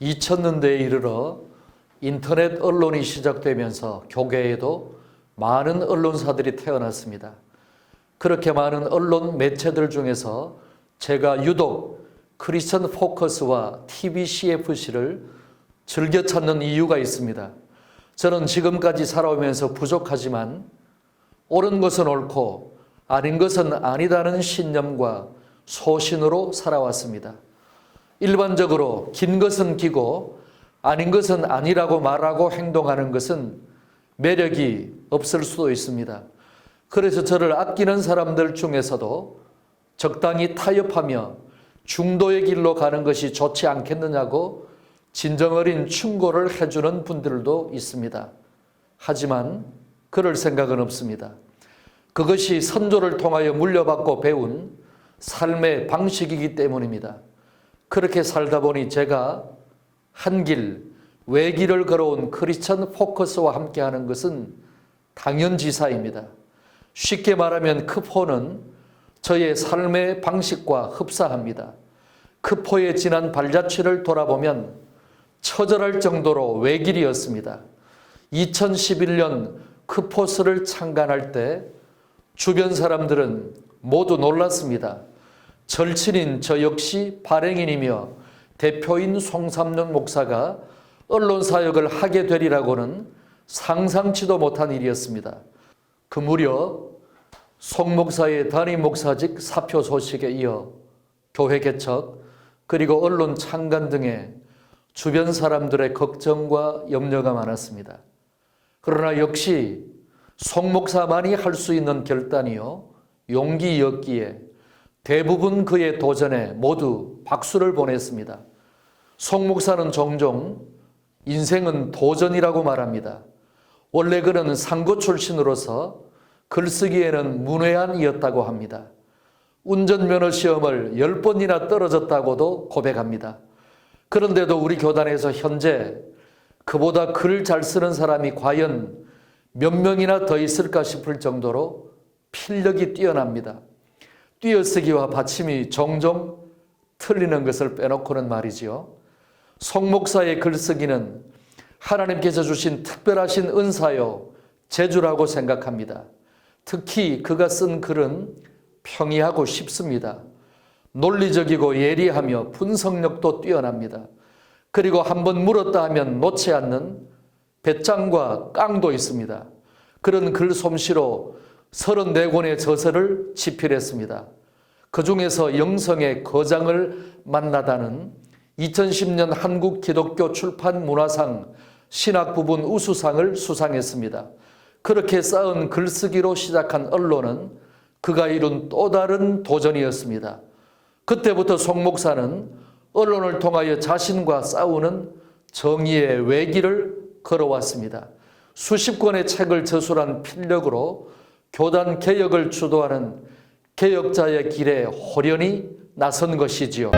2000년대에 이르러 인터넷 언론이 시작되면서 교계에도 많은 언론사들이 태어났습니다. 그렇게 많은 언론 매체들 중에서 제가 유독 크리스천 포커스와 TBCFC를 즐겨 찾는 이유가 있습니다. 저는 지금까지 살아오면서 부족하지만 옳은 것은 옳고 아닌 것은 아니다는 신념과 소신으로 살아왔습니다. 일반적으로 긴 것은 기고 아닌 것은 아니라고 말하고 행동하는 것은 매력이 없을 수도 있습니다. 그래서 저를 아끼는 사람들 중에서도 적당히 타협하며 중도의 길로 가는 것이 좋지 않겠느냐고 진정어린 충고를 해주는 분들도 있습니다. 하지만 그럴 생각은 없습니다. 그것이 선조를 통하여 물려받고 배운 삶의 방식이기 때문입니다. 그렇게 살다 보니 제가 한 길, 외길을 걸어온 크리스천 포커스와 함께하는 것은 당연지사입니다. 쉽게 말하면 크포는 저의 삶의 방식과 흡사합니다. 크포의 지난 발자취를 돌아보면 처절할 정도로 외길이었습니다. 2011년 크포스를 창간할 때 주변 사람들은 모두 놀랐습니다. 절친인 저 역시 발행인이며 대표인 송삼년 목사가 언론 사역을 하게 되리라고는 상상치도 못한 일이었습니다. 그 무렵 송 목사의 단임 목사직 사표 소식에 이어 교회 개척 그리고 언론 창간 등의 주변 사람들의 걱정과 염려가 많았습니다. 그러나 역시 송 목사만이 할 수 있는 결단이요 용기였기에 대부분 그의 도전에 모두 박수를 보냈습니다. 송 목사는 종종 인생은 도전이라고 말합니다. 원래 그는 상고 출신으로서 글쓰기에는 문외한이었다고 합니다. 운전면허 시험을 열 번이나 떨어졌다고도 고백합니다. 그런데도 우리 교단에서 현재 그보다 글을 잘 쓰는 사람이 과연 몇 명이나 더 있을까 싶을 정도로 필력이 뛰어납니다. 띄어쓰기와 받침이 종종 틀리는 것을 빼놓고는 말이지요. 송 목사의 글쓰기는 하나님께서 주신 특별하신 은사요, 재주라고 생각합니다. 특히 그가 쓴 글은 평이하고 쉽습니다. 논리적이고 예리하며 분석력도 뛰어납니다. 그리고 한번 물었다 하면 놓지 않는 배짱과 깡도 있습니다. 그런 글 솜씨로 34권의 저서를 집필했습니다. 그 중에서 영성의 거장을 만나다는 2010년 한국 기독교 출판 문화상 신학 부분 우수상을 수상했습니다. 그렇게 쌓은 글쓰기로 시작한 언론은 그가 이룬 또 다른 도전이었습니다. 그때부터 송 목사는 언론을 통하여 자신과 싸우는 정의의 외길을 걸어왔습니다. 수십 권의 책을 저술한 필력으로 교단 개혁을 주도하는 개혁자의 길에 호련히 나선 것이지요.